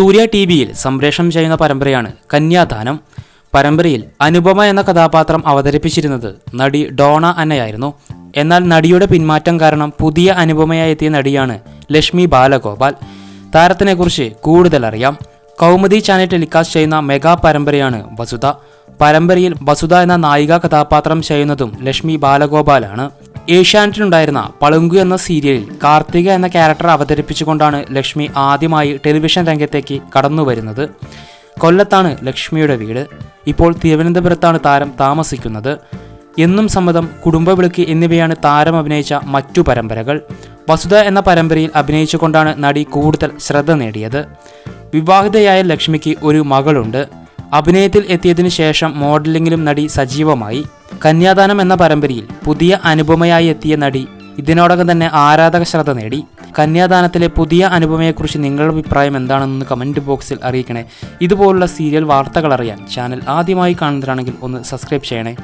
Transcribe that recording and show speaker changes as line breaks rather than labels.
സൂര്യ T വിയിൽ സംപ്രേഷണം ചെയ്യുന്ന പരമ്പരയാണ് കന്യാദാനം. പരമ്പരയിൽ അനുപമ എന്ന കഥാപാത്രം അവതരിപ്പിച്ചിരുന്നത് നടി ഡോണ അന്നയായിരുന്നു. എന്നാൽ നടിയുടെ പിന്മാറ്റം കാരണം പുതിയ അനുപമയായി എത്തിയ നടിയാണ് ലക്ഷ്മി ബാലഗോപാൽ. താരത്തിനെക്കുറിച്ച് കൂടുതൽ അറിയാം. കൗമുദി ചാനൽ ടെലികാസ്റ്റ് ചെയ്യുന്ന മെഗാ പരമ്പരയാണ് വസുധ. പരമ്പരയിൽ വസുധ എന്ന നായിക കഥാപാത്രം ചെയ്യുന്നതും ലക്ഷ്മി ബാലഗോപാലാണ്. ഏഷ്യാനെറ്റിലുണ്ടായിരുന്ന പളുങ്കു എന്ന സീരിയലിൽ കാർത്തിക എന്ന ക്യാരക്ടർ അവതരിപ്പിച്ചുകൊണ്ടാണ് ലക്ഷ്മി ആദ്യമായി ടെലിവിഷൻ രംഗത്തേക്ക് കടന്നു വരുന്നത്. കൊല്ലത്താണ് ലക്ഷ്മിയുടെ വീട്. ഇപ്പോൾ തിരുവനന്തപുരത്താണ് താരം താമസിക്കുന്നത്. എന്നും സമ്മതം കുടുംബ വിളക്ക് എന്നിവയാണ് താരം അഭിനയിച്ച മറ്റു പരമ്പരകൾ. വസുധ എന്ന പരമ്പരയിൽ അഭിനയിച്ചുകൊണ്ടാണ് നടി കൂടുതൽ ശ്രദ്ധ നേടിയത്. വിവാഹിതയായ ലക്ഷ്മിക്ക് ഒരു മകളുണ്ട്. അഭിനയത്തിൽ എത്തിയതിനു ശേഷം മോഡലിംഗിലും നടി സജീവമായി. കന്യാദാനം എന്ന പരമ്പരയിൽ പുതിയ അനുപമയായി എത്തിയ നടി ഇതിനോടകം തന്നെ ആരാധക ശ്രദ്ധ നേടി. കന്യാദാനത്തിലെ പുതിയ അനുപമയെക്കുറിച്ച് നിങ്ങളുടെ അഭിപ്രായം എന്താണെന്ന് കമന്റ് ബോക്സിൽ അറിയിക്കണേ. ഇതുപോലുള്ള സീരിയൽ വാർത്തകൾ അറിയാൻ ചാനൽ ആദ്യമായി കാണുന്നതാണെങ്കിൽ ഒന്ന് സബ്സ്ക്രൈബ് ചെയ്യണേ.